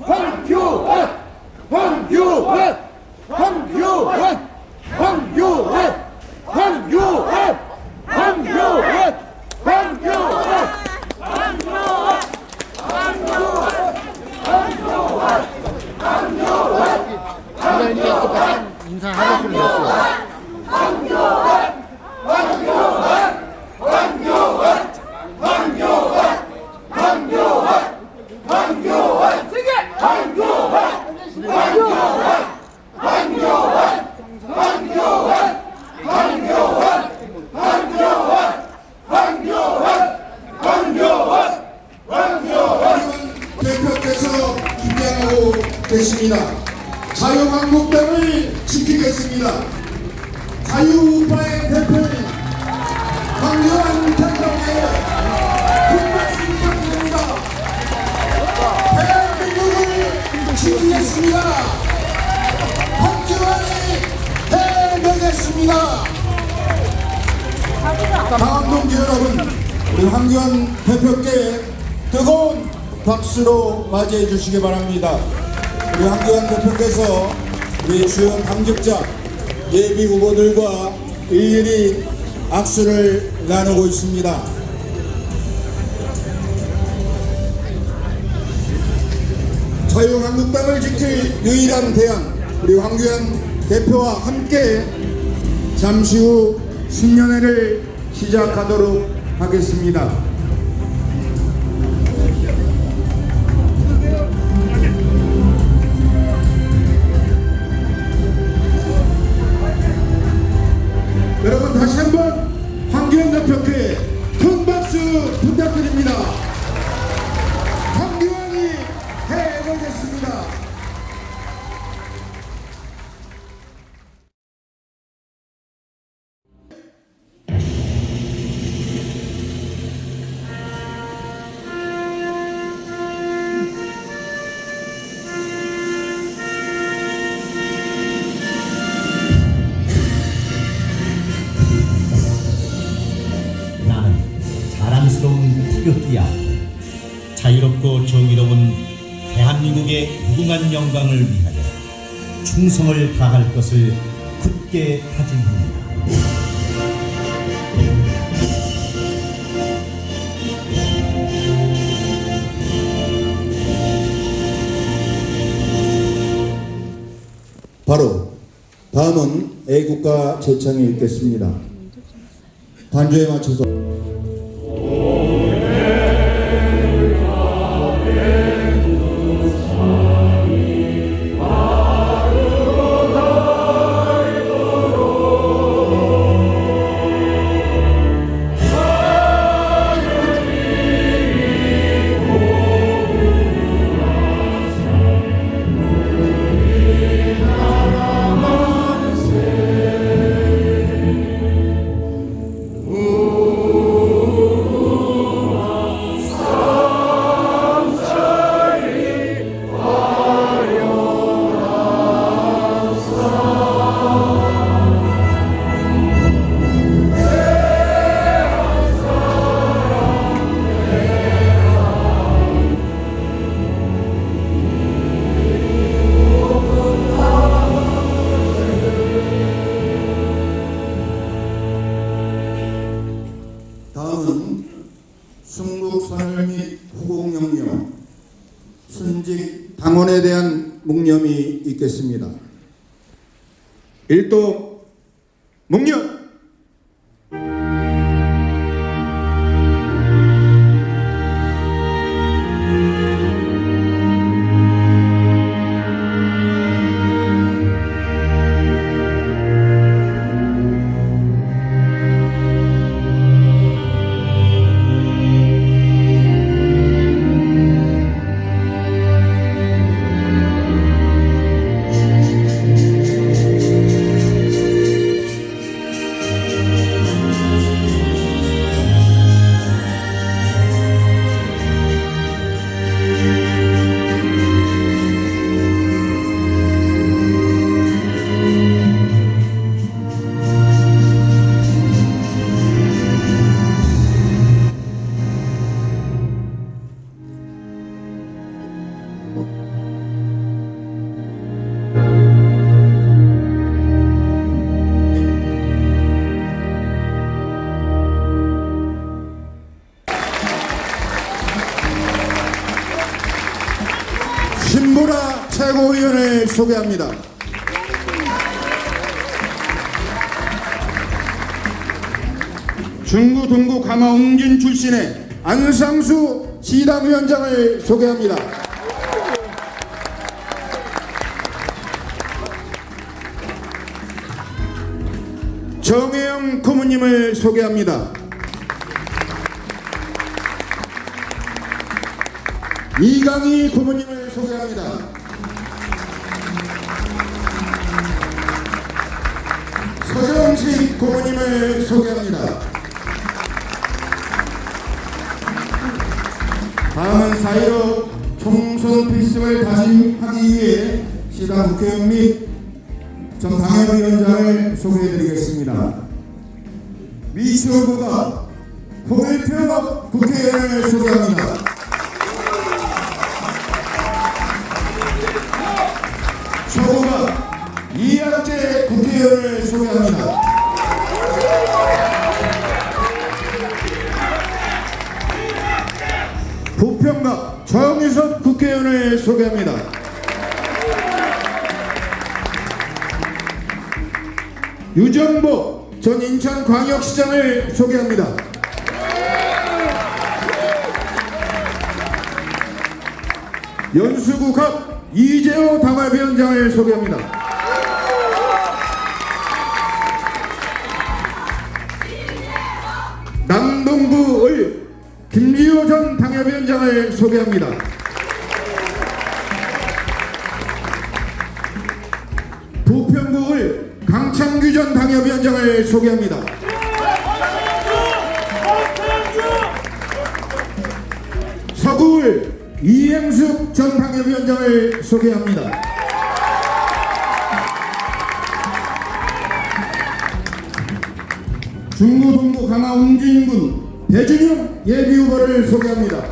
황교안 황교안 황교안 황교안 황교안 황교안 황교안 황교안 인사하고 그러셨어요. 대표께서 입장하고 계십니다. 자유한국당을 지키겠습니다. 자유우파의 대표인 큰 말씀 부탁드립니다. 대한민국을 지키겠습니다. 황교안이 해내겠습니다. 다음 동지 여러분, 우리 황교안 대표께 뜨거운 박수로 맞이해 주시기 바랍니다. 우리 황교안 대표께서 우리 주요 당직자 예비 후보들과 일일이 악수를 나누고 있습니다. 자유한국당을 지킬 유일한 대안 우리 황교안 대표와 함께 잠시 후 신년회를 시작하도록 하겠습니다. 대한민국의 무궁한 영광을 위하여 충성을 다할 것을 굳게 다짐합니다. 바로 다음은 애국가 제창이 있겠습니다. 반주에 맞춰서 일도 묵념 소개합니다. 중구 동구 가마 웅진 출신의 안상수 시당위원장을 소개합니다. 정혜영 고모님을 소개합니다. 이강희 고모님을 소개합니다. 서정식 고모님을 소개합니다. 다음은 사이로 총선 필승을 다짐하기 위해 시당 국회의원 및전 당협위원장을 소개해드리겠습니다. 미추홀구가 홍일표 국회의원을 소개합니다. 서구가 이학재 국회의원을 소개합니다. 국회의원을 소개합니다. 유정보 전 인천광역시장을 소개합니다. 연수구갑 이재호 당협위원장을 소개합니다. 남동구의 김지호 전 당협위원장을 소개합니다. 전 당협위원장을 소개합니다. 서구의 이행숙 전 당협위원장을 소개합니다. 중구 동구 강화 웅진군 배준영 예비 후보를 소개합니다.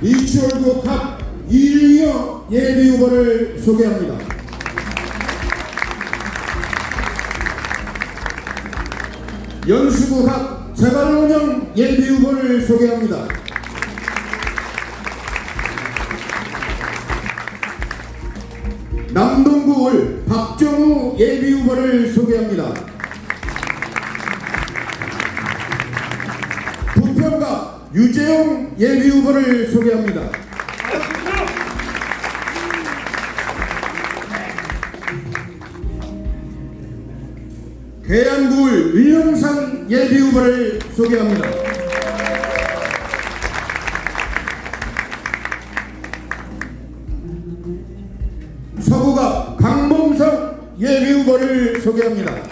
이치월구 갑 예비 후보를 소개합니다. 연수구 갑 재발운영 예비 후보를 소개합니다. 남동구 을 박정우 예비 후보를 소개합니다. 부평갑 유재용 예비 후보를 소개합니다. 계양구을 윤영상 예비 후보를 소개합니다. 서구가 강봉석 예비 후보를 소개합니다.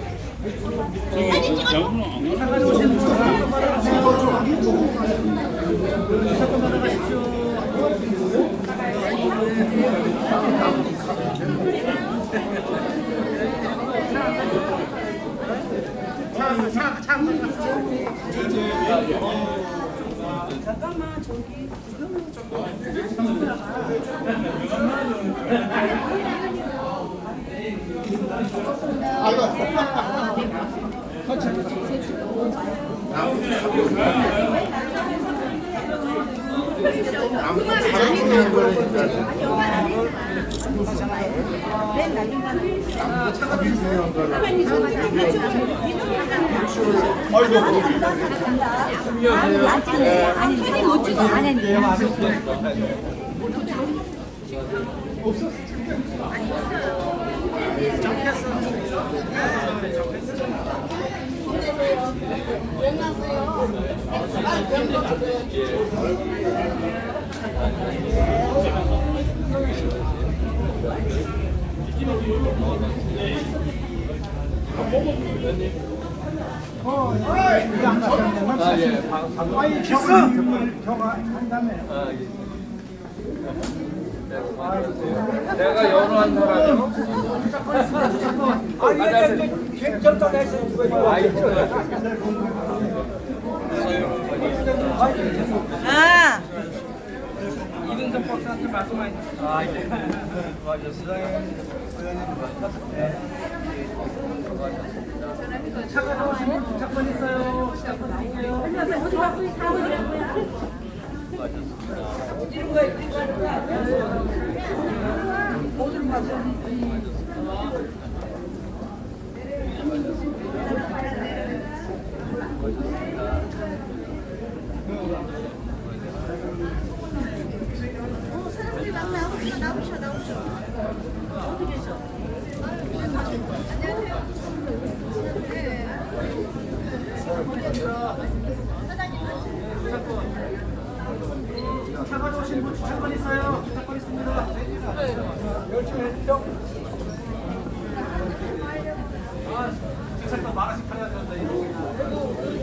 잠깐만 저기 그 구경을 좀. 니 사진 못 찍어 안 했는데 내가 연호한 사람이요? 아, 이 준석 박사한테 말씀하신 아, 예. 수고하셨어요. 차가 나오신 분 도착권 있어요. 시작권 드릴게요. 차가 있어요. 도착권 있습니다. 열심히 해주죠. 아, 주차권 만원씩 팔아야 된다. 이거.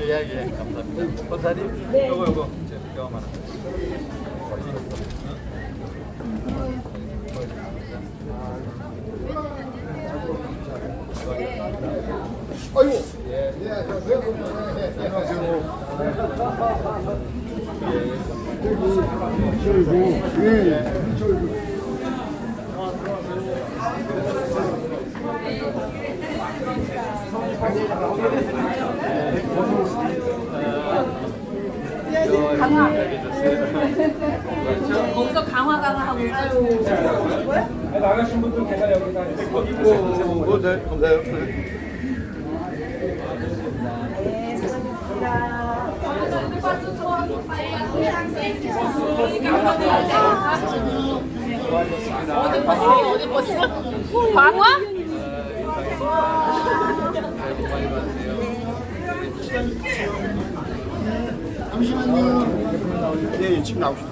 예, 예, 감사합니다. 권사님, 요거, 요거, 이제 요거만 하나. 거기서 강화 강화 하고 있어요. 나가신 분들 계산 여기 다 있고. 어, 네, 감사해요. 어디 버스? 어디 버스? 광화? 예, 지금 나오시죠.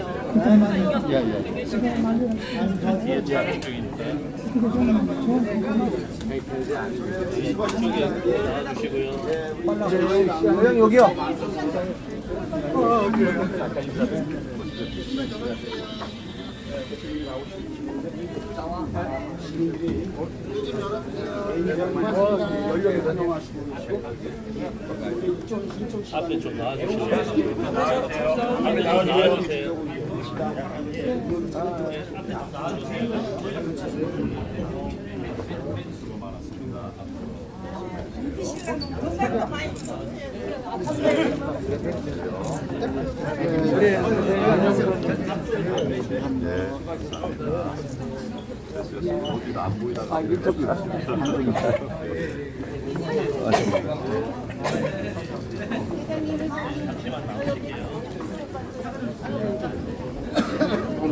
여기요. 민정